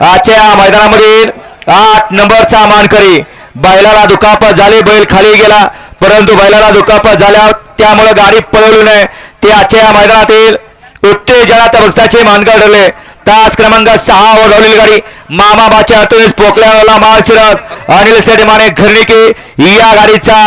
आजच्या मैदानामध्ये मैदानामधील आठ नंबरचा मानकरी बैलाला दुखापत झाली बैल खाली गेला परंतु बैलाला दुखापत झाल्या त्यामुळे गाडी पळवली नाही. ते आजच्या मैदानातील उत्तेजनात बक्षाचे मानकर ठरले. तास क्रमांक सहा वर धावलेली गाडी. मामाबाच्या हातून पोकल्याला माळशिरस अनिल सेठ माने घरणिके या गाडीचा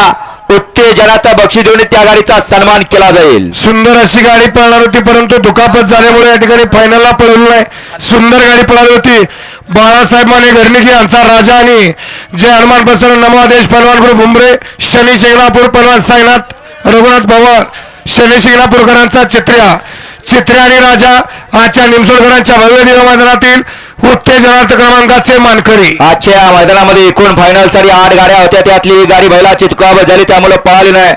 उत्तेजनात बक्षी देऊन त्या गाडीचा सन्मान केला जाईल. सुंदर अशी गाडी पळणार होती परंतु दुखापत झाल्यामुळे या ठिकाणी फायनलला पळवली नाही. सुंदर गाडी पळाली होती. बाळासाहेब माने घरणिकी यांचा राजा आणि जय हनुमान बसर नमादेश पलवानपूर भुमरे शनी शिंगणापूर पलवान साईनाथ रघुनाथ पवार शनी शिंगणापूरकरांचा चित्र्या. चित्र्या आणि राजा आजच्या निमसोडकरांच्या भव्य दिवा उत्तेजनार्थ क्रमांकाचे मानकरी. आजच्या मैदानामध्ये एकूण फायनलसाठी आठ गाड्या होत्या. त्यातली एक गाडी बैलाची तुकाबत झाली त्यामुळे पळाली नाही.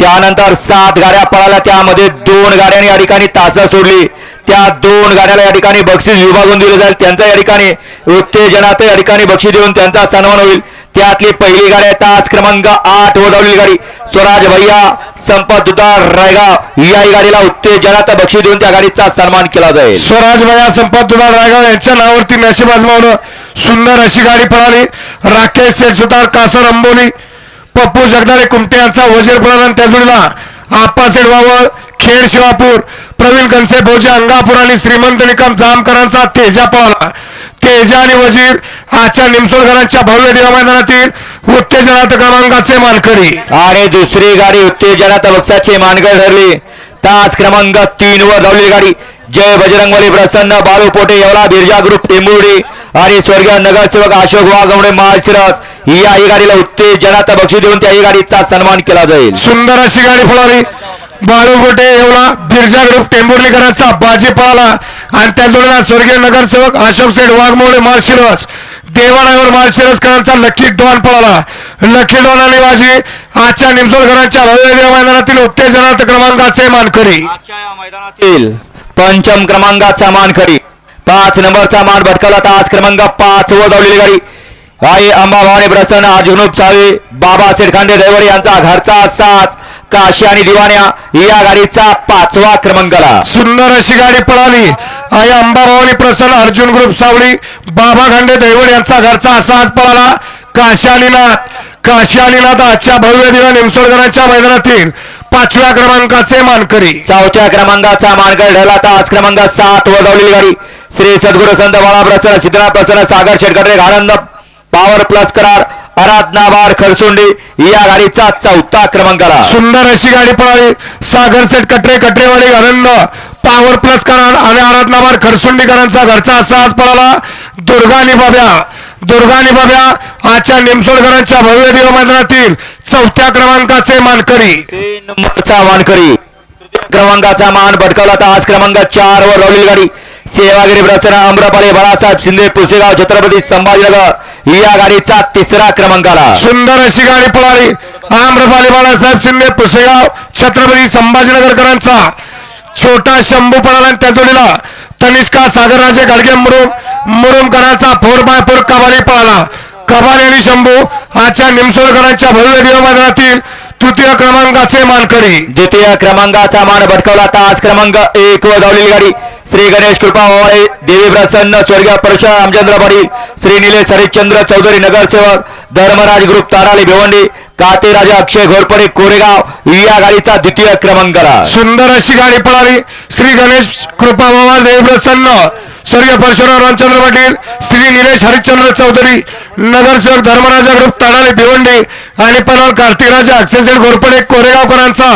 त्यानंतर सात गाड्या पळाल्या. त्यामध्ये दोन गाड्यांनी या ठिकाणी तासा सोडली. त्या दोन गाड्याला या ठिकाणी बक्षीस विभागून दिले जाईल. त्यांचा या ठिकाणी उत्तेजनात या ठिकाणी बक्षीस देऊन त्यांचा सन्मान होईल. त्यातली पहिली गाडी तास क्रमांक आठ वर गाडी. स्वराज भैया संपत दुधार रायगाव या गाडीला उत्तेजनात बक्षीस देऊन त्या गाडीचा सन्मान केला जाईल. स्वराज भैया संपत दुधार रायगाव यांच्या नावावरती नशीब आजमावलं सुंदर अशी गाडी पळाली. राकेश शेठ सुतार कासर अंबोली पप्पू जगदाळे कुमटे यांचा वजीर पळाला त्या जोडीला आप्पा सेठ वावळ खेड शिवापूर प्रवीण कनसे भोजे अंगापूर आणि श्रीमंत निकम जामकरांचा तेजा पळाला. तेजा आणि वजीर आजच्या निमसोडकरांच्या भव्य दिवा मैदानातील उत्तेजनार्थ क्रमांकाचे मानकरी. आणि दुसरी गाडी उत्तेजनात बक्षाची मानगड ठरली. तास क्रमांक तीन वर धावलेली गाडी. जय बजरंगबली प्रसन्न बाळू पोटे एवढा बिरजा ग्रुप टेंबुर्डी आणि स्वर्गीय नगरसेवक अशोक वाघमडे माळशिरस. या ही गाडीला उत्तेजनात बक्षीस देऊन त्या ही गाडीचा सन्मान केला जाईल. सुंदर अशी गाडी पळाली बाळूगोटे एवढा बिरजा ग्रुप टेंभुर्णीकरांचा बाजी पळाला आणि त्या जोडीला स्वर्गीय नगरसेवक अशोक सेठ वाघमोडे माळशिरस देवाडावर माळशिरसकरांचा लकी डॉन पळाला. लकी डॉन आणि बाजी आजच्या निमसोडकरांच्या भव्य मैदानातील उत्तेजनार्थ क्रमांकाचे मानकरी. मैदानातील पंचम क्रमांकाचा मानकरी. पाच नंबरचा मान भटकवला तास क्रमांक पाच वर धावलेली गाडी. आई अंबाभवानी प्रसन्न अर्जुनूप चावे बाबा खांडे दैवरी यांचा घरचा साच काशी आणि दिवाण्या या गाडीचा पाचवा क्रमांकाला. सुंदर अशी गाडी पळाली. आई अंबाभवानी प्रसन्न अर्जुन ग्रुप सावळी बाबा खांडे दैवड यांचा घरचा असा आज पळाला. काशानीनाथ काशानीनाथ आजच्या भव्य दिवा निमसोडकरांच्या मैदानातील पाचव्या क्रमांकाचे मानकरी. चौथ्या क्रमांकाचा मानकर ठरला तास क्रमांक सात वर धावलेली गाडी. श्री सद्गुरू संत बाळा प्रसन्न सिद्धनाथ प्रसन्न सागर शेटकटे आनंद पॉवर प्लस करार आराधनाबार खरसुंडी या गाडीचा चौथा क्रमांकाला. सुंदर अशी गाडी पळाली. Sagar Setkatre Katrewadi Anand power plus करार आणि आराधनाबार खरसुंडीकरांचा घरचा असा आज पळाला. दुर्गा निबाब्या दुर्गा निबाब्या आजच्या निमसोडकरांच्या भव्य दिवा मैदानातील चौथ्या क्रमांकाचे मानकरी. नंबरचा मानकरी. क्रमांकाचा मान भटकवला तास क्रमांक चार वर धावलेली गाडी. सेवागिरी प्रसन्न अमरापाली बाळासाहेब शिंदे पुसेगाव छत्रपती संभाजीनगर. या गाडीचा तिसरा क्रमांकाला. सुंदर अशी गाडी पळाली. आम्रपाली बाळासाहेब शिंदे पुसेगाव छत्रपती संभाजीनगरकरांचा. छोटा शंभू पळाला त्या जोडीला तनिष्का सागरराजे गाडगे मुरुम मुरुमकरांचा फोर बाय फोर कबाली पळाला. कबाली आणि शंभू आजच्या निमसोळकरांच्या भव्य देवमंदिरातील तृतीय क्रमांकाचे मानकरी. द्वितीय क्रमांकाचा मान भटकवला तास क्रमांक एक व धावलेली गाडी. श्री गणेश कृपा ओवाळे देवी प्रसन्न स्वर्गीय परशुराम रामचंद्र पाटील श्री निलेश हरिश्चंद्र चौधरी नगरसेवक धर्मराज ग्रुप ताराली भिवंडी काते राजा अक्षय घोरपडे कोरेगाव या गाडीचा द्वितीय क्रमांक सुंदर अशी गाडी पळाली. श्री गणेश कृपा बाबा देवप्रसन्न स्वर्गीय परशुराम रामचंद्र पाटील श्री निलेश हरिश्चंद्र चौधरी नगरसेवक धर्मराजा ग्रुप ताडाले भिवंडी आणि पनवाल कार्तिकराजा अक्षयसेठ घोरपडे कोरेगावकरांचा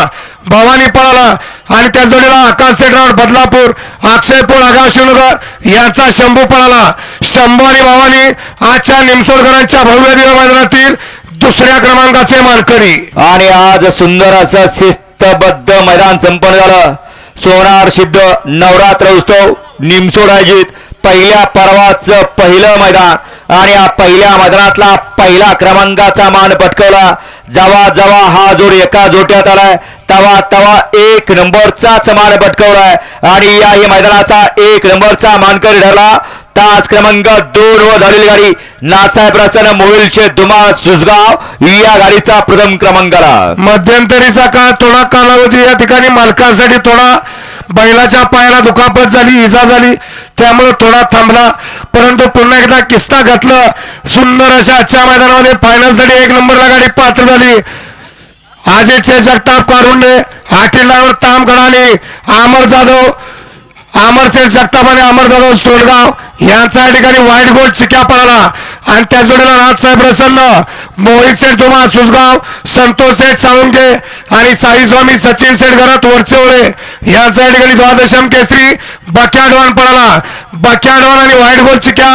भवानी पळाला. आणि त्या जोडीला आकाश सेटराव बदलापूर अक्षयपूर आगाशिवनगर यांचा शंभू पळाला. शंभू आणि भवानी आजच्या निमसोडकरांच्या भव्य दिवा मैदानातील दुसऱ्या क्रमांकाचे मानकरी. आणि आज सुंदर असं शिस्तबद्ध मैदान संपन्न झालं. सोनार सिद्ध नवरात्र उत्सव निमसोड आयोजित पहिल्या पर्वाचं पहिलं मैदान. आणि या पहिल्या मैदानातला पहिला क्रमांकाचा मान पटकवला. जवा जवा हा जोड एका जोट्यात आलाय. तवा तवा एक नंबरचाच मान पटकवलाय. आणि याही मैदानाचा एक नंबरचा मानकरी ठरला. तास क्रमांक दोन वर झालेली गाडी नासाहेब प्रसन्न मोहिलचे दुमा सुजगाव या गाडीचा प्रथम क्रमांक आला. मध्यंतरीचा काळ थोडा कालावधी या ठिकाणी मालकांसाठी थोडा बैलाच्या पायाला दुखापत झाली इजा झाली त्यामुळे थोडा थांबला. परंतु पुन्हा एकदा किस्ता घातलं. सुंदर अशा आजच्या मैदानामध्ये फायनलसाठी एक नंबरला गाडी पात्र झाली. आजचे जगताप कारुंडे हाटीलावर ताम गडाने अमर जाधव अमरसेठ जगताप आणि अमर जाधव सोडगाव यांचा ठिकाणी वाईट गोल चिक्या पळाला आणि त्या जोडीला राजसाहेब प्रसन्न. मोहित शेठ धुमा सुसगाव संतोष शेठ साळुंके आणि साई स्वामी सचिन शेठ घरात वरचेवळे. यांचा ठिकाणी द्वादशम केसरी बक्याडवान पळाला. डॉन आणि व्हाईट गोल चिक्या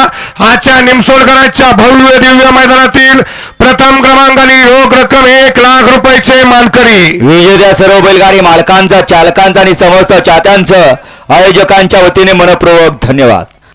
आजच्या निमसोडकरांच्या भव्य दिव्य मैदानातील प्रथम क्रमांकाने रोख रक्कम एक लाख रुपयाचे मानकरी. विजेत्या सर्व बैलगाडी मालकांचा चालकांचा आणि समस्त चात्यांचं आयोजकांच्या वतीने मनपूर्वक धन्यवाद.